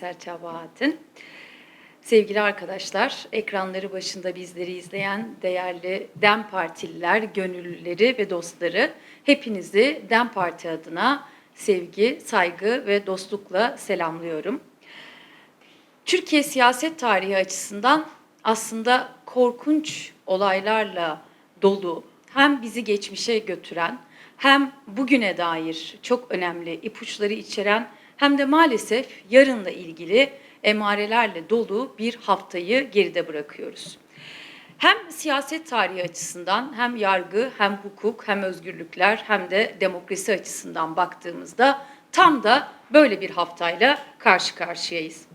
Serçe. Sevgili arkadaşlar, ekranları başında bizleri izleyen değerli DEM Partililer, gönüllüleri ve dostları, hepinizi DEM Parti adına sevgi, saygı ve dostlukla selamlıyorum. Türkiye siyaset tarihi açısından aslında korkunç olaylarla dolu, hem bizi geçmişe götüren, hem bugüne dair çok önemli ipuçları içeren hem de maalesef yarınla ilgili emarelerle dolu bir haftayı geride bırakıyoruz. Hem siyaset tarihi açısından hem yargı hem hukuk hem özgürlükler hem de demokrasi açısından baktığımızda tam da böyle bir haftayla karşı karşıyayız.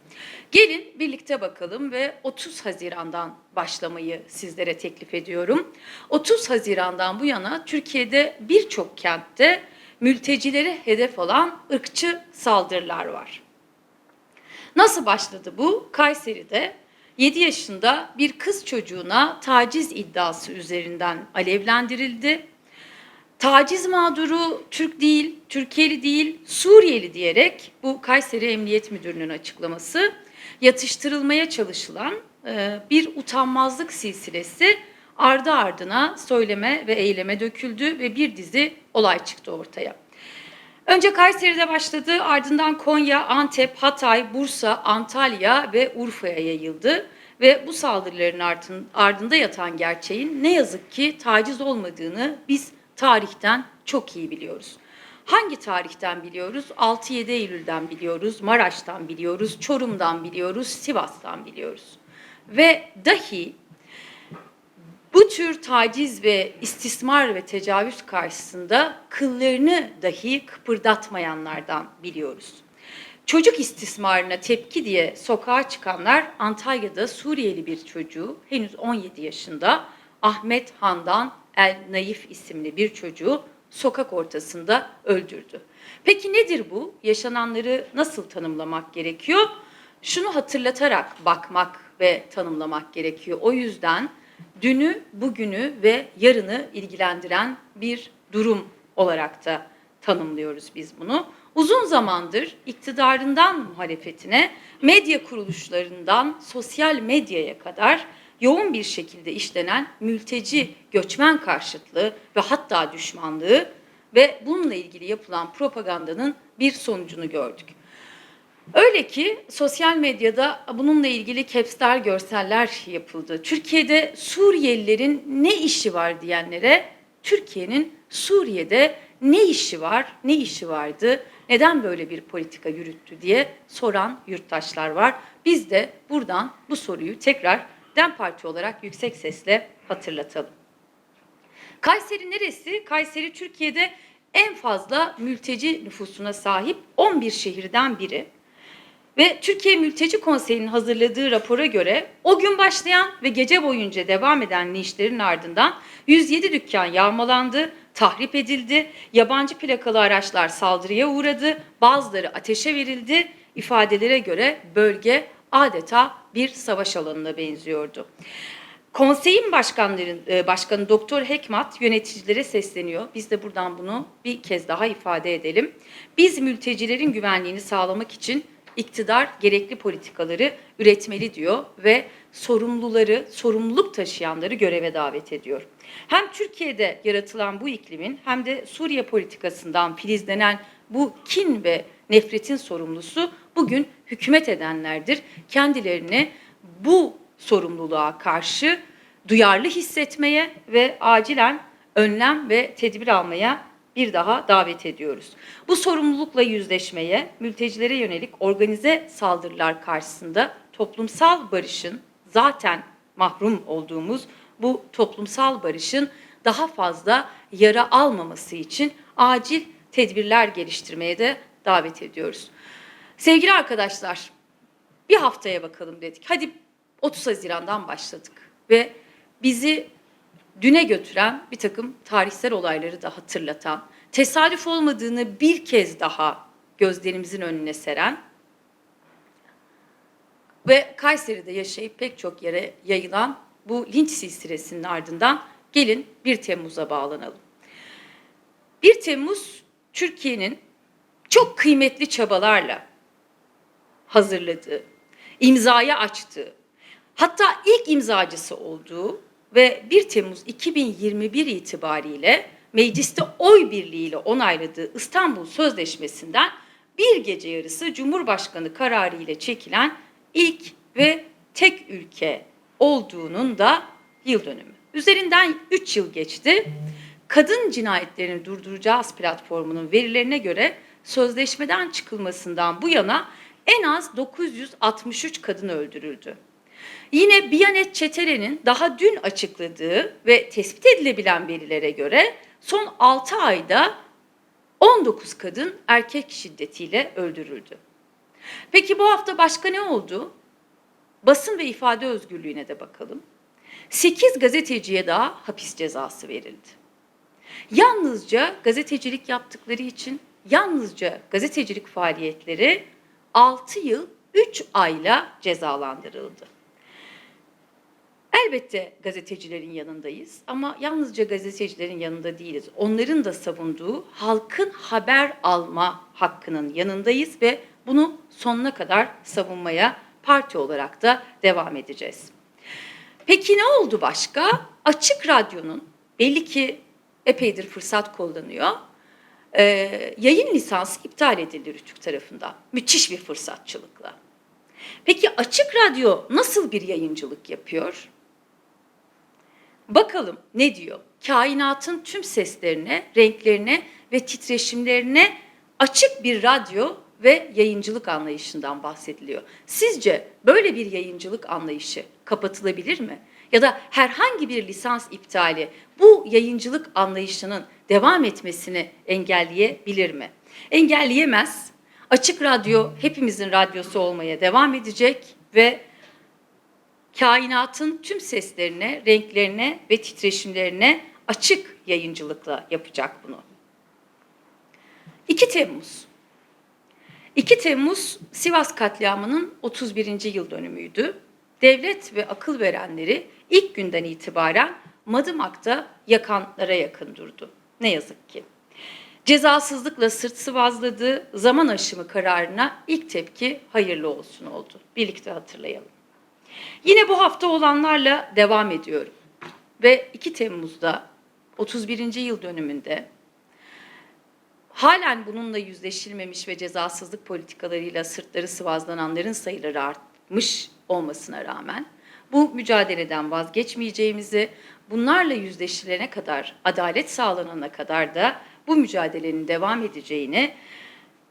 Gelin birlikte bakalım ve 30 Haziran'dan başlamayı sizlere teklif ediyorum. 30 Haziran'dan bu yana Türkiye'de birçok kentte mültecilere hedef alan ırkçı saldırılar var. Nasıl başladı bu? Kayseri'de 7 yaşında bir kız çocuğuna taciz iddiası üzerinden alevlendirildi. Taciz mağduru Türk değil, Türkiye'li değil, Suriyeli diyerek bu Kayseri Emniyet Müdürü'nün açıklaması yatıştırılmaya çalışılan e, bir utanmazlık silsilesi ardı ardına söyleme ve eyleme döküldü ve bir dizi olay çıktı ortaya. Önce Kayseri'de başladı, ardından Konya, Antep, Hatay, Bursa, Antalya ve Urfa'ya yayıldı. Ve bu saldırıların ardında yatan gerçeğin ne yazık ki taciz olmadığını biz tarihten çok iyi biliyoruz. Hangi tarihten biliyoruz? 6-7 Eylül'den biliyoruz, Maraş'tan biliyoruz, Çorum'dan biliyoruz, Sivas'tan biliyoruz. Ve dahi bu tür taciz ve istismar ve tecavüz karşısında kıllarını dahi kıpırdatmayanlardan biliyoruz. Çocuk istismarına tepki diye sokağa çıkanlar Antalya'da Suriyeli bir çocuğu henüz 17 yaşında Ahmet Handan El Naif isimli bir çocuğu sokak ortasında öldürdü. Peki nedir bu? Yaşananları nasıl tanımlamak gerekiyor? Şunu hatırlatarak bakmak ve tanımlamak gerekiyor. O yüzden dünü, bugünü ve yarını ilgilendiren bir durum olarak da tanımlıyoruz biz bunu. Uzun zamandır iktidarından muhalefetine, medya kuruluşlarından sosyal medyaya kadar yoğun bir şekilde işlenen mülteci göçmen karşıtlığı ve hatta düşmanlığı ve bununla ilgili yapılan propagandanın bir sonucunu gördük. Öyle ki sosyal medyada bununla ilgili capsler, görseller yapıldı. Türkiye'de Suriyelilerin ne işi var diyenlere Türkiye'nin Suriye'de ne işi var, ne işi vardı, neden böyle bir politika yürüttü diye soran yurttaşlar var. Biz de buradan bu soruyu tekrar DEM Parti olarak yüksek sesle hatırlatalım. Kayseri neresi? Kayseri Türkiye'de en fazla mülteci nüfusuna sahip 11 şehirden biri. Ve Türkiye Mülteci Konseyi'nin hazırladığı rapora göre o gün başlayan ve gece boyunca devam eden linçlerin ardından 107 dükkan yağmalandı, tahrip edildi, yabancı plakalı araçlar saldırıya uğradı, bazıları ateşe verildi. İfadelere göre bölge adeta bir savaş alanına benziyordu. Konseyin başkanların e, başkanı Doktor Hekmat yöneticilere sesleniyor. Biz de buradan bunu bir kez daha ifade edelim. Biz mültecilerin güvenliğini sağlamak için iktidar gerekli politikaları üretmeli diyor ve sorumluları, sorumluluk taşıyanları göreve davet ediyor. Hem Türkiye'de yaratılan bu iklimin hem de Suriye politikasından filizlenen bu kin ve nefretin sorumlusu bugün hükümet edenlerdir. Kendilerini bu sorumluluğa karşı duyarlı hissetmeye ve acilen önlem ve tedbir almaya bir daha davet ediyoruz. Bu sorumlulukla yüzleşmeye, mültecilere yönelik organize saldırılar karşısında toplumsal barışın zaten mahrum olduğumuz bu toplumsal barışın daha fazla yara almaması için acil tedbirler geliştirmeye de davet ediyoruz. Sevgili arkadaşlar, bir haftaya bakalım dedik. Hadi 30 Haziran'dan başladık ve bizi düne götüren bir takım tarihsel olayları da hatırlatan, tesadüf olmadığını bir kez daha gözlerimizin önüne seren ve Kayseri'de yaşayıp pek çok yere yayılan bu linç silsilesinin ardından gelin 1 Temmuz'a bağlanalım. 1 Temmuz Türkiye'nin çok kıymetli çabalarla hazırladığı, imzaya açtığı, hatta ilk imzacısı olduğu ve 1 Temmuz 2021 itibariyle mecliste oy birliğiyle onayladığı İstanbul Sözleşmesi'nden bir gece yarısı Cumhurbaşkanı kararı ile çekilen ilk ve tek ülke olduğunun da yıl dönümü. Üzerinden 3 yıl geçti. Kadın cinayetlerini durduracağız platformunun verilerine göre sözleşmeden çıkılmasından bu yana en az 963 kadın öldürüldü. Yine Biyanet Çetere'nin daha dün açıkladığı ve tespit edilebilen verilere göre son 6 ayda 19 kadın erkek şiddetiyle öldürüldü. Peki bu hafta başka ne oldu? Basın ve ifade özgürlüğüne de bakalım. 8 gazeteciye daha hapis cezası verildi. Yalnızca gazetecilik yaptıkları için yalnızca gazetecilik faaliyetleri 6 yıl 3 ayla cezalandırıldı. Elbette gazetecilerin yanındayız ama yalnızca gazetecilerin yanında değiliz. Onların da savunduğu halkın haber alma hakkının yanındayız ve bunu sonuna kadar savunmaya parti olarak da devam edeceğiz. Peki ne oldu başka? Açık Radyo'nun belli ki epeydir fırsat kullanıyor. Ee, yayın lisansı iptal edildi Rütük tarafından. Müthiş bir fırsatçılıkla. Peki Açık Radyo nasıl bir yayıncılık yapıyor? Bakalım ne diyor? Kainatın tüm seslerine, renklerine ve titreşimlerine açık bir radyo ve yayıncılık anlayışından bahsediliyor. Sizce böyle bir yayıncılık anlayışı kapatılabilir mi? Ya da herhangi bir lisans iptali bu yayıncılık anlayışının devam etmesini engelleyebilir mi? Engelleyemez. Açık radyo hepimizin radyosu olmaya devam edecek ve kainatın tüm seslerine, renklerine ve titreşimlerine açık yayıncılıkla yapacak bunu. 2 Temmuz 2 Temmuz Sivas katliamının 31. yıl dönümüydü. Devlet ve akıl verenleri ilk günden itibaren Madımak'ta yakanlara yakın durdu. Ne yazık ki. Cezasızlıkla sırt sıvazladığı zaman aşımı kararına ilk tepki hayırlı olsun oldu. Birlikte hatırlayalım. Yine bu hafta olanlarla devam ediyorum. Ve 2 Temmuz'da 31. yıl dönümünde halen bununla yüzleşilmemiş ve cezasızlık politikalarıyla sırtları sıvazlananların sayıları artmış olmasına rağmen bu mücadeleden vazgeçmeyeceğimizi, bunlarla yüzleşilene kadar, adalet sağlanana kadar da bu mücadelenin devam edeceğini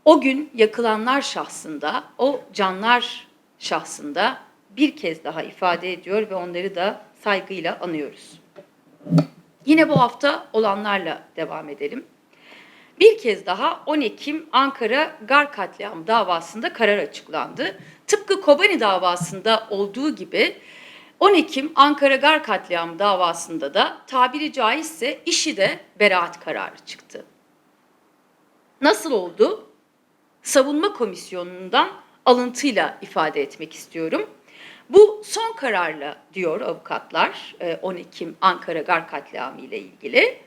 o gün yakılanlar şahsında, o canlar şahsında bir kez daha ifade ediyor ve onları da saygıyla anıyoruz. Yine bu hafta olanlarla devam edelim. Bir kez daha 10 Ekim Ankara Gar katliamı davasında karar açıklandı. Tıpkı Kobani davasında olduğu gibi 10 Ekim Ankara Gar katliamı davasında da tabiri caizse işi de beraat kararı çıktı. Nasıl oldu? Savunma komisyonundan alıntıyla ifade etmek istiyorum. Bu son kararla diyor avukatlar 10 Ekim Ankara Gar katliamı ile ilgili.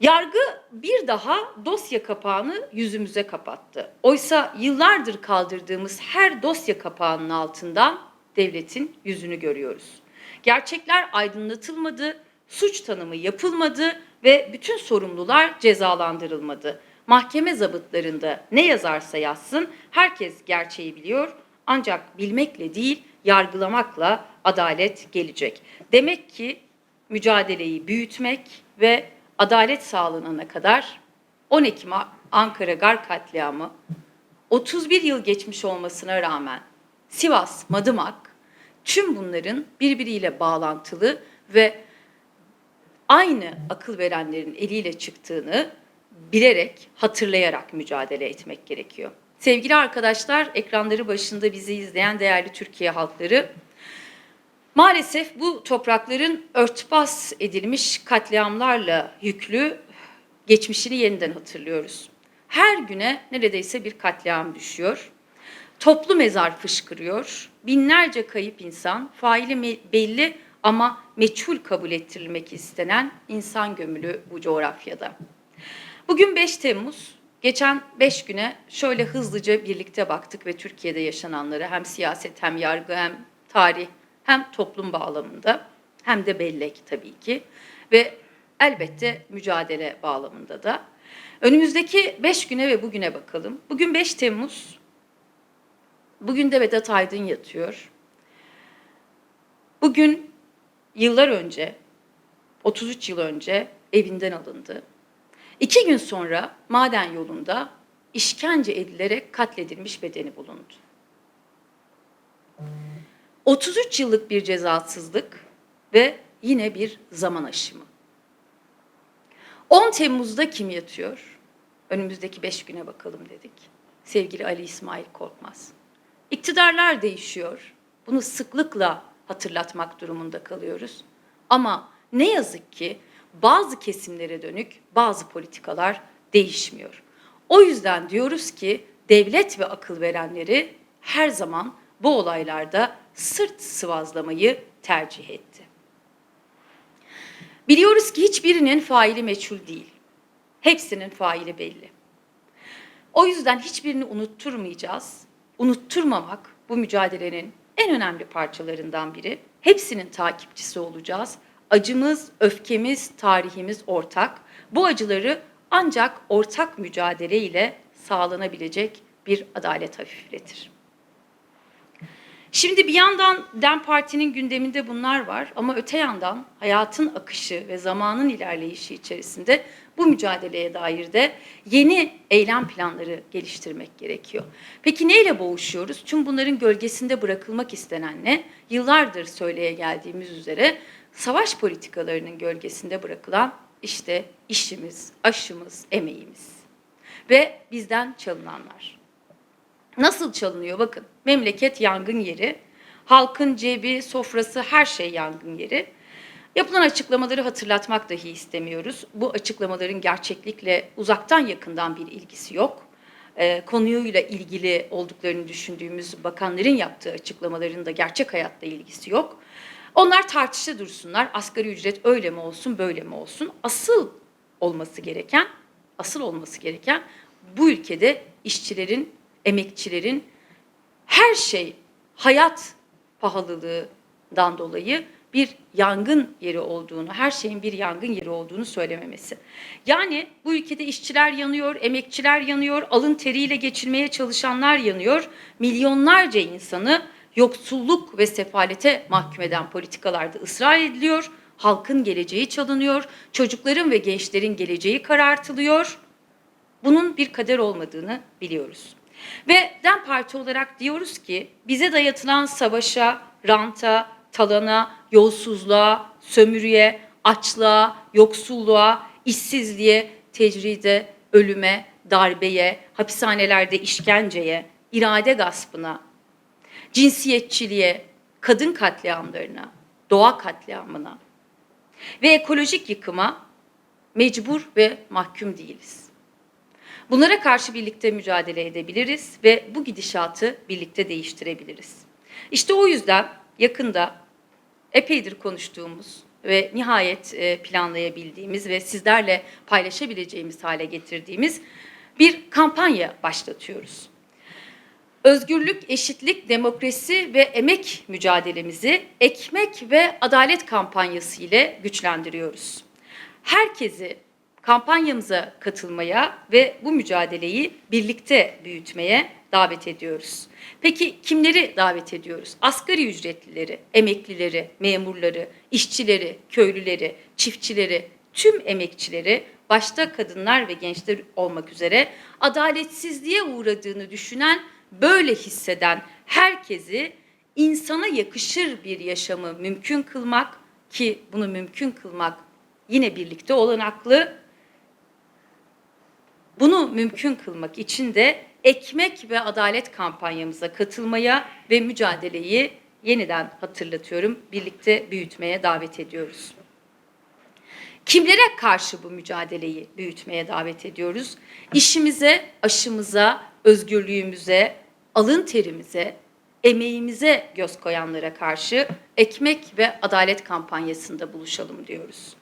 Yargı bir daha dosya kapağını yüzümüze kapattı. Oysa yıllardır kaldırdığımız her dosya kapağının altından devletin yüzünü görüyoruz. Gerçekler aydınlatılmadı, suç tanımı yapılmadı ve bütün sorumlular cezalandırılmadı. Mahkeme zabıtlarında ne yazarsa yazsın herkes gerçeği biliyor ancak bilmekle değil yargılamakla adalet gelecek. Demek ki mücadeleyi büyütmek ve adalet sağlanana kadar 10 Ekim Ankara Gar katliamı 31 yıl geçmiş olmasına rağmen Sivas, Madımak tüm bunların birbiriyle bağlantılı ve aynı akıl verenlerin eliyle çıktığını bilerek, hatırlayarak mücadele etmek gerekiyor. Sevgili arkadaşlar, ekranları başında bizi izleyen değerli Türkiye halkları, maalesef bu toprakların örtbas edilmiş katliamlarla yüklü geçmişini yeniden hatırlıyoruz. Her güne neredeyse bir katliam düşüyor. Toplu mezar fışkırıyor. Binlerce kayıp insan, faili belli ama meçhul kabul ettirilmek istenen insan gömülü bu coğrafyada. Bugün 5 Temmuz geçen beş güne şöyle hızlıca birlikte baktık ve Türkiye'de yaşananları hem siyaset hem yargı hem tarih hem toplum bağlamında hem de bellek tabii ki ve elbette mücadele bağlamında da. Önümüzdeki beş güne ve bugüne bakalım. Bugün 5 Temmuz. Bugün de Vedat Aydın yatıyor. Bugün yıllar önce, 33 yıl önce evinden alındı. İki gün sonra maden yolunda işkence edilerek katledilmiş bedeni bulundu. 33 yıllık bir cezasızlık ve yine bir zaman aşımı. 10 Temmuz'da kim yatıyor? Önümüzdeki 5 güne bakalım dedik. Sevgili Ali İsmail Korkmaz. İktidarlar değişiyor. Bunu sıklıkla hatırlatmak durumunda kalıyoruz. Ama ne yazık ki bazı kesimlere dönük bazı politikalar değişmiyor. O yüzden diyoruz ki devlet ve akıl verenleri her zaman bu olaylarda sırt sıvazlamayı tercih etti. Biliyoruz ki hiçbirinin faili meçhul değil. Hepsinin faili belli. O yüzden hiçbirini unutturmayacağız. Unutturmamak bu mücadelenin en önemli parçalarından biri. Hepsinin takipçisi olacağız. Acımız, öfkemiz, tarihimiz ortak. Bu acıları ancak ortak mücadele ile sağlanabilecek bir adalet hafifletir. Şimdi bir yandan DEM Parti'nin gündeminde bunlar var ama öte yandan hayatın akışı ve zamanın ilerleyişi içerisinde bu mücadeleye dair de yeni eylem planları geliştirmek gerekiyor. Peki neyle boğuşuyoruz? Tüm bunların gölgesinde bırakılmak istenen ne? Yıllardır söyleye geldiğimiz üzere savaş politikalarının gölgesinde bırakılan işte işimiz, aşımız, emeğimiz ve bizden çalınanlar. Nasıl çalınıyor bakın. Memleket yangın yeri. Halkın cebi, sofrası her şey yangın yeri. Yapılan açıklamaları hatırlatmak dahi istemiyoruz. Bu açıklamaların gerçeklikle uzaktan yakından bir ilgisi yok. Ee, konuyla ilgili olduklarını düşündüğümüz bakanların yaptığı açıklamaların da gerçek hayatla ilgisi yok. Onlar tartışta dursunlar. Asgari ücret öyle mi olsun, böyle mi olsun? Asıl olması gereken, asıl olması gereken bu ülkede işçilerin emekçilerin her şey hayat pahalılığından dolayı bir yangın yeri olduğunu, her şeyin bir yangın yeri olduğunu söylememesi. Yani bu ülkede işçiler yanıyor, emekçiler yanıyor, alın teriyle geçirmeye çalışanlar yanıyor. Milyonlarca insanı yoksulluk ve sefalete mahkum eden politikalarda ısrar ediliyor. Halkın geleceği çalınıyor, çocukların ve gençlerin geleceği karartılıyor. Bunun bir kader olmadığını biliyoruz. Ve DEM Parti olarak diyoruz ki bize dayatılan savaşa, ranta, talana, yolsuzluğa, sömürüye, açlığa, yoksulluğa, işsizliğe, tecride, ölüme, darbeye, hapishanelerde işkenceye, irade gaspına, cinsiyetçiliğe, kadın katliamlarına, doğa katliamına ve ekolojik yıkıma mecbur ve mahkum değiliz. Bunlara karşı birlikte mücadele edebiliriz ve bu gidişatı birlikte değiştirebiliriz. İşte o yüzden yakında epeydir konuştuğumuz ve nihayet e, planlayabildiğimiz ve sizlerle paylaşabileceğimiz hale getirdiğimiz bir kampanya başlatıyoruz. Özgürlük, eşitlik, demokrasi ve emek mücadelemizi ekmek ve adalet kampanyası ile güçlendiriyoruz. Herkesi kampanyamıza katılmaya ve bu mücadeleyi birlikte büyütmeye davet ediyoruz. Peki kimleri davet ediyoruz? Asgari ücretlileri, emeklileri, memurları, işçileri, köylüleri, çiftçileri, tüm emekçileri başta kadınlar ve gençler olmak üzere adaletsizliğe uğradığını düşünen, böyle hisseden herkesi insana yakışır bir yaşamı mümkün kılmak ki bunu mümkün kılmak yine birlikte olanaklı bunu mümkün kılmak için de ekmek ve adalet kampanyamıza katılmaya ve mücadeleyi yeniden hatırlatıyorum, birlikte büyütmeye davet ediyoruz. Kimlere karşı bu mücadeleyi büyütmeye davet ediyoruz? İşimize, aşımıza, özgürlüğümüze, alın terimize, emeğimize göz koyanlara karşı ekmek ve adalet kampanyasında buluşalım diyoruz.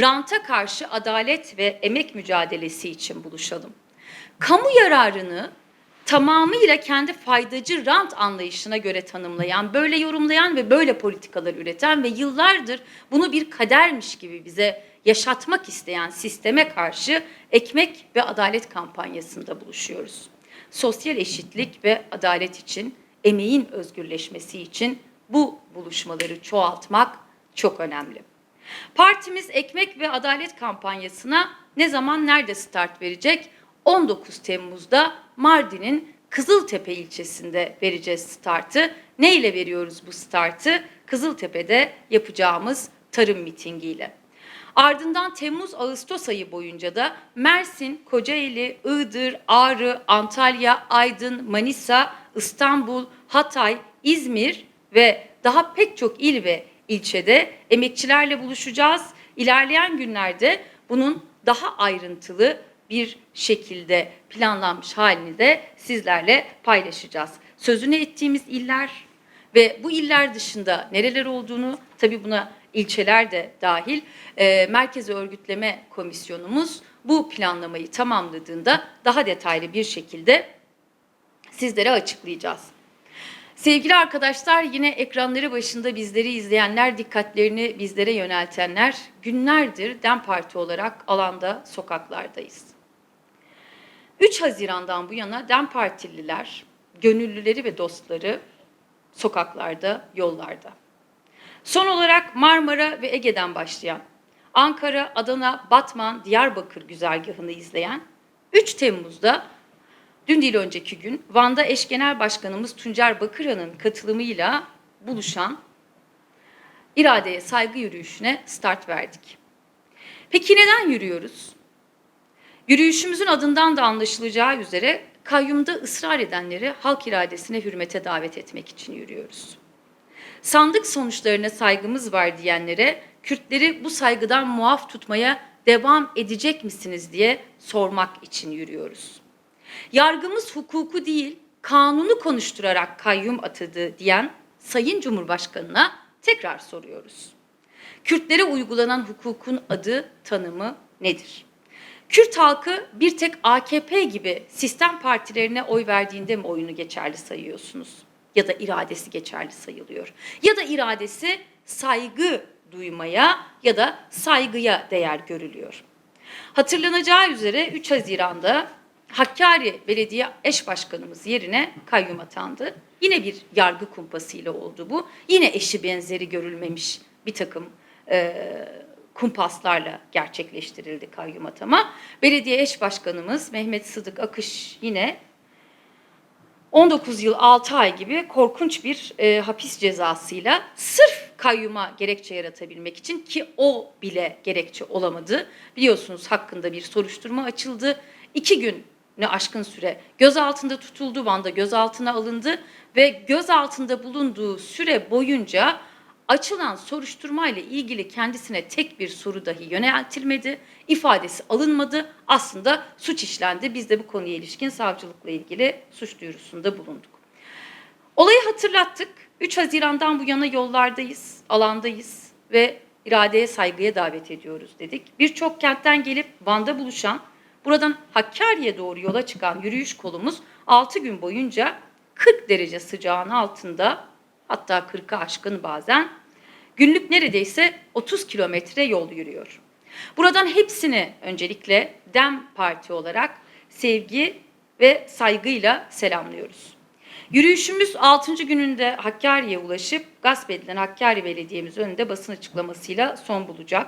Ranta karşı adalet ve emek mücadelesi için buluşalım. kamu yararını tamamıyla kendi faydacı rant anlayışına göre tanımlayan, böyle yorumlayan ve böyle politikalar üreten ve yıllardır bunu bir kadermiş gibi bize yaşatmak isteyen sisteme karşı ekmek ve adalet kampanyasında buluşuyoruz. Sosyal eşitlik ve adalet için, emeğin özgürleşmesi için bu buluşmaları çoğaltmak çok önemli. Partimiz Ekmek ve Adalet kampanyasına ne zaman nerede start verecek? 19 Temmuz'da Mardin'in Kızıltepe ilçesinde vereceğiz startı. Ne ile veriyoruz bu startı? Kızıltepe'de yapacağımız tarım mitingiyle. Ardından Temmuz-Ağustos ayı boyunca da Mersin, Kocaeli, Iğdır, Ağrı, Antalya, Aydın, Manisa, İstanbul, Hatay, İzmir ve daha pek çok il ve ilçede emekçilerle buluşacağız. İlerleyen günlerde bunun daha ayrıntılı bir şekilde planlanmış halini de sizlerle paylaşacağız. Sözünü ettiğimiz iller ve bu iller dışında nereler olduğunu tabii buna ilçeler de dahil e, Merkezi Örgütleme Komisyonumuz bu planlamayı tamamladığında daha detaylı bir şekilde sizlere açıklayacağız. Sevgili arkadaşlar yine ekranları başında bizleri izleyenler, dikkatlerini bizlere yöneltenler günlerdir DEM Parti olarak alanda sokaklardayız. 3 Haziran'dan bu yana DEM Partililer, gönüllüleri ve dostları sokaklarda, yollarda. Son olarak Marmara ve Ege'den başlayan, Ankara, Adana, Batman, Diyarbakır güzergahını izleyen 3 Temmuz'da dün değil önceki gün Van'da eş genel başkanımız Tuncer Bakıran'ın katılımıyla buluşan iradeye saygı yürüyüşüne start verdik. Peki neden yürüyoruz? Yürüyüşümüzün adından da anlaşılacağı üzere kayyumda ısrar edenleri halk iradesine hürmete davet etmek için yürüyoruz. Sandık sonuçlarına saygımız var diyenlere Kürtleri bu saygıdan muaf tutmaya devam edecek misiniz diye sormak için yürüyoruz. Yargımız hukuku değil, kanunu konuşturarak kayyum atadı diyen Sayın Cumhurbaşkanı'na tekrar soruyoruz. Kürtlere uygulanan hukukun adı, tanımı nedir? Kürt halkı bir tek AKP gibi sistem partilerine oy verdiğinde mi oyunu geçerli sayıyorsunuz? Ya da iradesi geçerli sayılıyor? Ya da iradesi saygı duymaya ya da saygıya değer görülüyor? Hatırlanacağı üzere 3 Haziran'da Hakkari Belediye Eş Başkanımız yerine kayyum atandı. Yine bir yargı kumpasıyla oldu bu. Yine eşi benzeri görülmemiş bir takım e, kumpaslarla gerçekleştirildi kayyum atama. Belediye eş başkanımız Mehmet Sıdık Akış yine 19 yıl 6 ay gibi korkunç bir e, hapis cezasıyla sırf kayyuma gerekçe yaratabilmek için ki o bile gerekçe olamadı. Biliyorsunuz hakkında bir soruşturma açıldı. İki gün ne aşkın süre gözaltında tutuldu, Van'da gözaltına alındı ve gözaltında bulunduğu süre boyunca açılan soruşturma ile ilgili kendisine tek bir soru dahi yöneltilmedi, ifadesi alınmadı. Aslında suç işlendi. Biz de bu konuya ilişkin savcılıkla ilgili suç duyurusunda bulunduk. Olayı hatırlattık. 3 Haziran'dan bu yana yollardayız, alandayız ve iradeye saygıya davet ediyoruz dedik. Birçok kentten gelip Van'da buluşan, buradan Hakkari'ye doğru yola çıkan yürüyüş kolumuz 6 gün boyunca 40 derece sıcağın altında hatta 40'ı aşkın bazen günlük neredeyse 30 kilometre yol yürüyor. Buradan hepsini öncelikle DEM Parti olarak sevgi ve saygıyla selamlıyoruz. Yürüyüşümüz 6. gününde Hakkari'ye ulaşıp gasp edilen Hakkari Belediye'miz önünde basın açıklamasıyla son bulacak.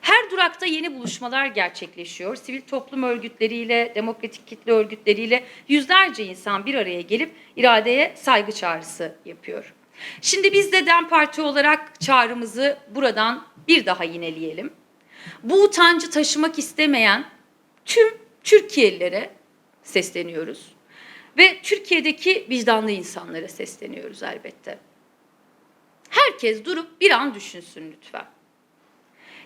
Her durakta yeni buluşmalar gerçekleşiyor. Sivil toplum örgütleriyle, demokratik kitle örgütleriyle yüzlerce insan bir araya gelip iradeye saygı çağrısı yapıyor. Şimdi biz de DEM Parti olarak çağrımızı buradan bir daha yineleyelim. Bu utancı taşımak istemeyen tüm Türkiye'lilere sesleniyoruz. Ve Türkiye'deki vicdanlı insanlara sesleniyoruz elbette. Herkes durup bir an düşünsün lütfen.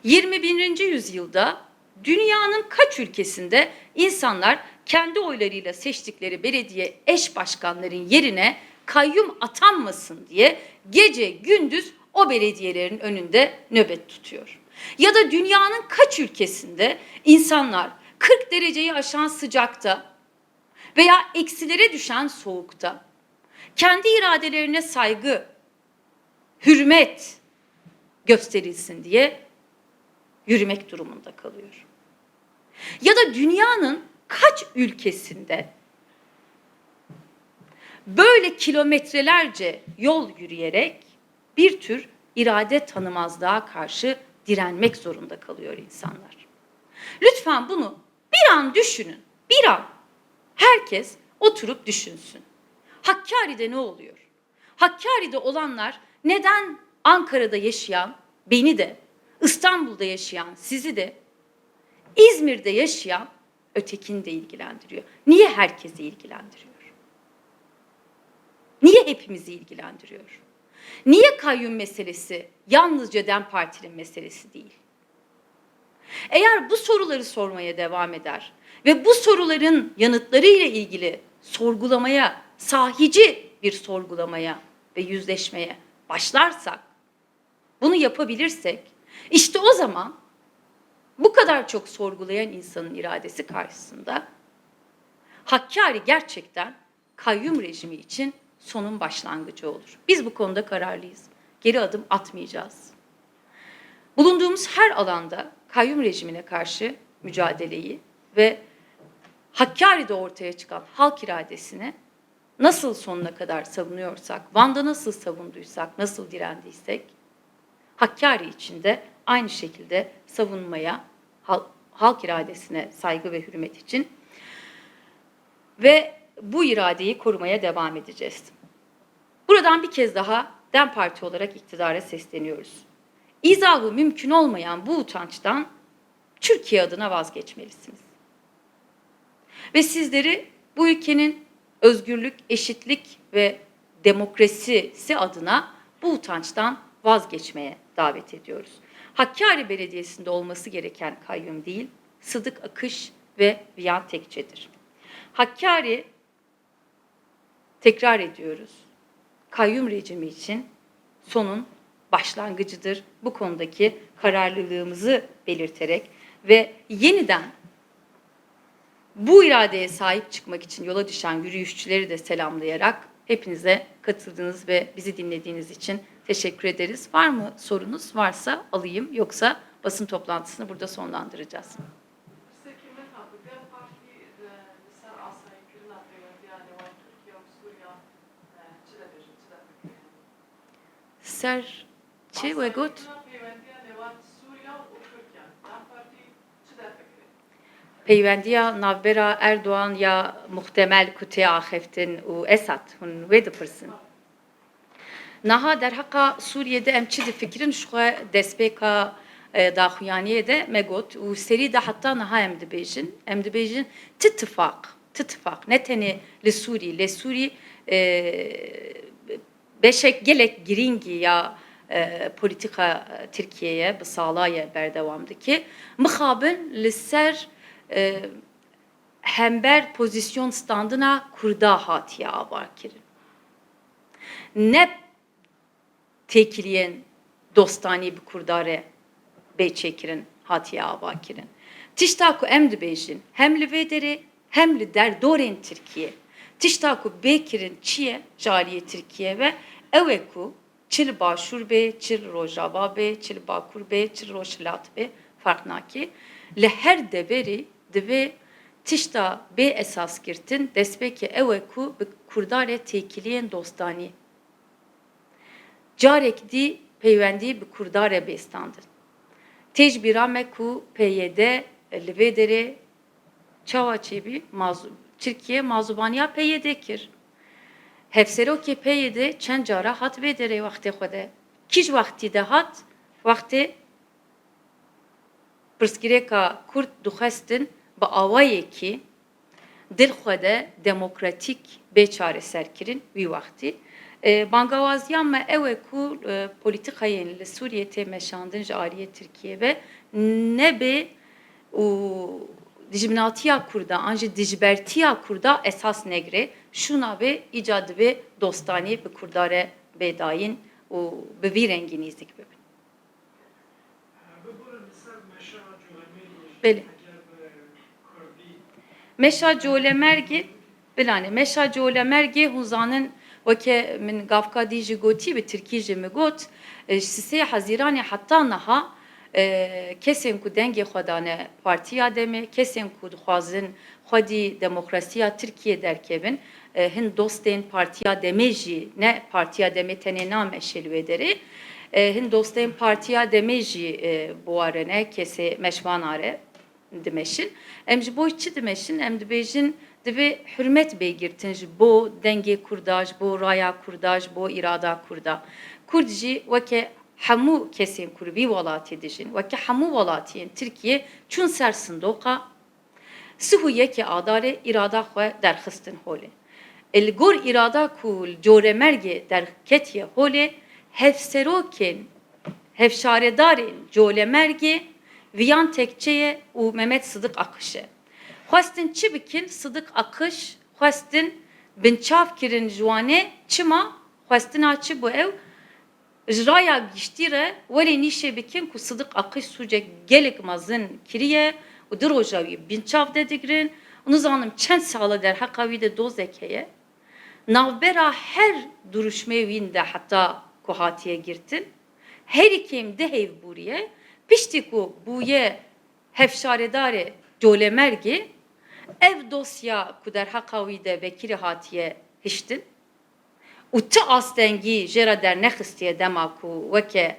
21. yüzyılda dünyanın kaç ülkesinde insanlar kendi oylarıyla seçtikleri belediye eş başkanların yerine kayyum atanmasın diye gece gündüz o belediyelerin önünde nöbet tutuyor. Ya da dünyanın kaç ülkesinde insanlar 40 dereceyi aşan sıcakta veya eksilere düşen soğukta kendi iradelerine saygı, hürmet gösterilsin diye yürümek durumunda kalıyor. Ya da dünyanın kaç ülkesinde böyle kilometrelerce yol yürüyerek bir tür irade tanımazlığa karşı direnmek zorunda kalıyor insanlar. Lütfen bunu bir an düşünün. Bir an. Herkes oturup düşünsün. Hakkari'de ne oluyor? Hakkari'de olanlar neden Ankara'da yaşayan beni de, İstanbul'da yaşayan sizi de, İzmir'de yaşayan ötekini de ilgilendiriyor. Niye herkesi ilgilendiriyor? Niye hepimizi ilgilendiriyor? Niye kayyum meselesi yalnızca DEM Parti'nin meselesi değil? Eğer bu soruları sormaya devam eder ve bu soruların yanıtları ile ilgili sorgulamaya, sahici bir sorgulamaya ve yüzleşmeye başlarsak, bunu yapabilirsek, işte o zaman bu kadar çok sorgulayan insanın iradesi karşısında Hakkari gerçekten kayyum rejimi için sonun başlangıcı olur. Biz bu konuda kararlıyız. Geri adım atmayacağız. Bulunduğumuz her alanda kayyum rejimine karşı mücadeleyi ve Hakkari'de ortaya çıkan halk iradesini nasıl sonuna kadar savunuyorsak, Van'da nasıl savunduysak, nasıl direndiysek, Hakkari için de aynı şekilde savunmaya, halk iradesine saygı ve hürmet için ve bu iradeyi korumaya devam edeceğiz. Buradan bir kez daha DEM Parti olarak iktidara sesleniyoruz. İzahı mümkün olmayan bu utançtan Türkiye adına vazgeçmelisiniz. Ve sizleri bu ülkenin özgürlük, eşitlik ve demokrasisi adına bu utançtan vazgeçmeye davet ediyoruz. Hakkari Belediyesi'nde olması gereken kayyum değil, Sıdık Akış ve Viyan Tekçe'dir. Hakkari, tekrar ediyoruz, kayyum rejimi için sonun başlangıcıdır. Bu konudaki kararlılığımızı belirterek ve yeniden bu iradeye sahip çıkmak için yola düşen yürüyüşçüleri de selamlayarak hepinize katıldığınız ve bizi dinlediğiniz için teşekkür ederiz. Var mı sorunuz? Varsa alayım yoksa basın toplantısını burada sonlandıracağız. Ser çi ve got? Peyvendiya navbera Erdoğan ya muhtemel kuteye axeftin u Esad hun ve dipirsin. Naha der haka Suriye'de em çi fikrin şu despeka daxuyaniye de megot u seri de hatta naha em dibêjin em dibêjin tittifak tittifak ne teni li Suri li Suri beşek gelek giringi ya e, politika Türkiye'ye bu sağlaya berdevamdı ki mıxabın li ser e, hember pozisyon standına kurda hatiye avar. Ne tekiliyen dostani bir kurdare beyçekirin hatiye avar kirin. Tiştaku em dibêjin hem li vederi hem li der doren Türkiye. Tiştaku bekirin çiye jaliye Türkiye ve eveku çil başur be, çil rojava be, çil bakur be, çil roşlat be farknaki. Le her deveri dve tişta be esas girtin despeki eveku bi kurdare tekiliyen dostani. Carek di peyvendi bi kurdare bestandın. Tecbirame ku peyede livedere çava çebi mazu Türkiye mazubaniya peyedekir. Hevsero ki peyede çend cara hat vedere vakti xode. Kiş vakti de hat vakti Pırskireka Kurt duxestin bi awayê ki dil xwe de demokratîk bêçareser kirin wî wextî. Bangawaziyan me ew e ku polîtikayên li Sûriye tê meşandin ji dijminatiya kurda, anji dijbertiya kurda esas negre, şuna ve icadı ve dostani ve kurdare bedayin o bevi rengini izdik bebin. Beli. Meşa cole mergi, bilane meşa cole mergi huzanın vake min gafka diji goti ve Türkiye mi got, e, sise hazirani hatta naha ee, kesên ku dengê xwe dane partiya demê kesên ku dixwazin xwedî demokrasiya Tirkiye derkevin. Ee, hin dostên partiya demê jî ne partiya demê tenê name şelwêderê ee, hin dostên partiya demê jî e, buware ne kesê meşvanare dimeşin. Em ji bo çi dimeşin? Em dibêjin dibe hürmet beygirtin ji bo dengê kurda bo raya kurda bo irada kurda. Kurd jî weke hemû kesên Kurd vî welatê dijin. Weke hemû welatiyên Tirkiye çûn ser sindoqa sihu yekê adarê irada xwe derxistin holê. El gor irada ku li coremergê derketiye holê hevserokên hevşaredarên colemergê Viyan Tekçe'ye u Mehmet Sıdık Akış'e. Xwestin çi bikin Sıdık Akış, xwestin binçav kirin jwane çima, xwestin a çi bu ev, Jiraya giştire weli nişe bikin ku Sıdık Akış sucek gelek mazın kiriye u dir rojavi binçav dedigrin, onu zanım çend sağla der hakavi de dozekeye. Navbera her duruşmaya vinde hatta kuhatiye girtin. Her ikim de hev buriye. Pişti ku buye hevşaredare colemergi ev dosya ku der hakavi de vekili hatiye hiştin. U ti astengi jera der nexistiye dema ku veke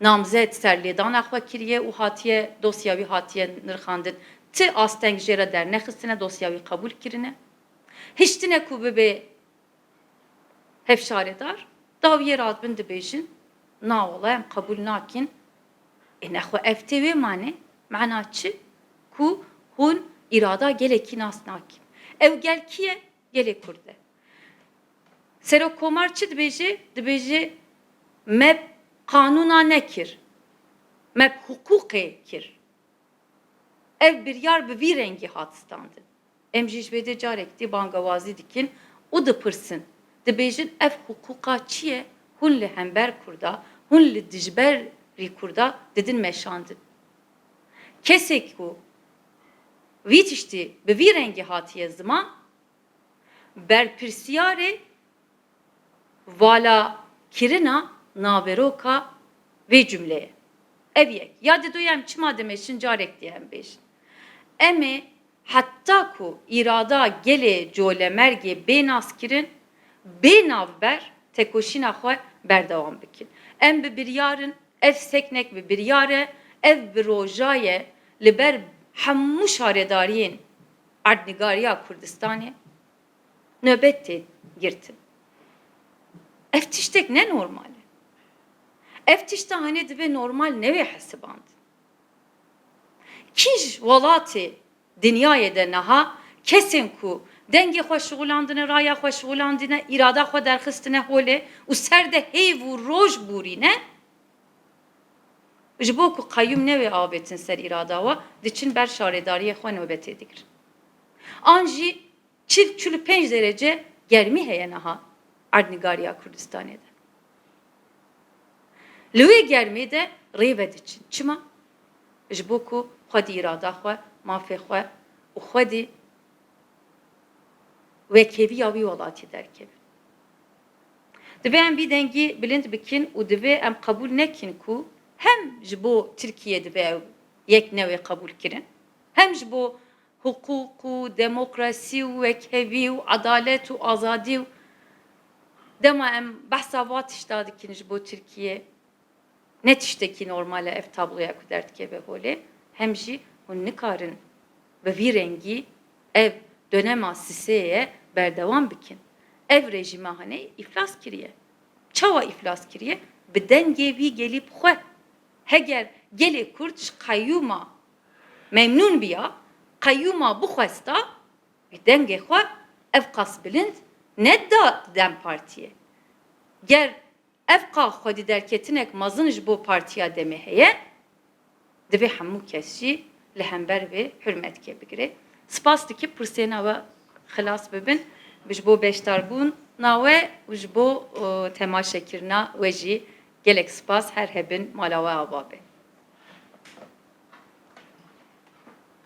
namzet serlêdana xwe kiriye û hatiye dosya wî hatiye nirxandin. Ti asteng jêra dernexistine dosya wî qebûl kirine? Hiştine ku bibe hevşaredar dawiye radbin dibêjin na wala em qebûl nakin. E nexwe ev tê wê mane? Mena çi? Ku hûn îrada gelekî nas nakin. Ev gel kiye gelê Kurd e Serok Komar çi dibêje dibêje me kanûna nekir. Me hukukê kir. Ev biryar bi vî rengî hat standin em jî ji vê de carek dî bangawazî dikin û dipirsin dibêjin ev hukuka çi ye li hember Kurda hûn li dijberî Kurda didin meşandin kesek ku vî tiştî bi vî rengî hatiye ziman berpirsiyarê vala kirina naveroka ve cümleye. Ev yek. Ya de doyam çima demeşin carek diyen beş. Eme hatta ku irada gele cole merge ben askirin ben avber tekoşina xwe berdevam bikin. Em bi bir yarın ev seknek bi bir yare ev bir rojaye liber hemû şaredariyên Erdnigariya Kurdistanê nöbet tê girtin. Ne? Ev tişte hani dibe normal ne ve hesiband? Kij valati dünyaya de naha kesin ku dengi xwe şigulandine, raya xwe şigulandine, irada xwe derxistine hole û ser de heyv û roj bûrîne ji ku qayyum newê avêtin ser irada we diçin ber şaredariyê xwe nöbetê dikirin. An jî çil pênc derece germî heye niha Erdnigariya Kurdistanê de. Li wê germê de rêve diçin. Çima? Ji bo ku xwedî irada xwe, mafê xwe û xwedî wekêviya wî welatî derkevin. Divê em bilind bikin û divê em qebûl nekin ku hem ji bo Tirkiye yek newê qebûl kirin, hem ji bo hukuk û demokrasî û adalet û azadî û dema em behsa va tişta dikin ji bo Tirkiye ne tiştekî normale ev tabloya ku derdikeve holê hem jî hûn bi vî rengî ev dönema siseyê berdevam bikin. Ev rejime hani iflas kiriye. Çawa iflas kiriye bi dengê gelîb xwe heger gelê Kurd ji qayyûma memnûn biya qayyûma bixwesta bi dengê xwe ev qas bilind ne da dem partiye. Ger ev qa xwedî derketinek mezin ji bo partiya demê heye divê hemû kes jî li hember vê hürmetke bigire. Spas dikip pirsêna we xilas bibin ji bo beşdarbûn nawe û ji bo temaşekirina we jî gelek spas her hebin mala we.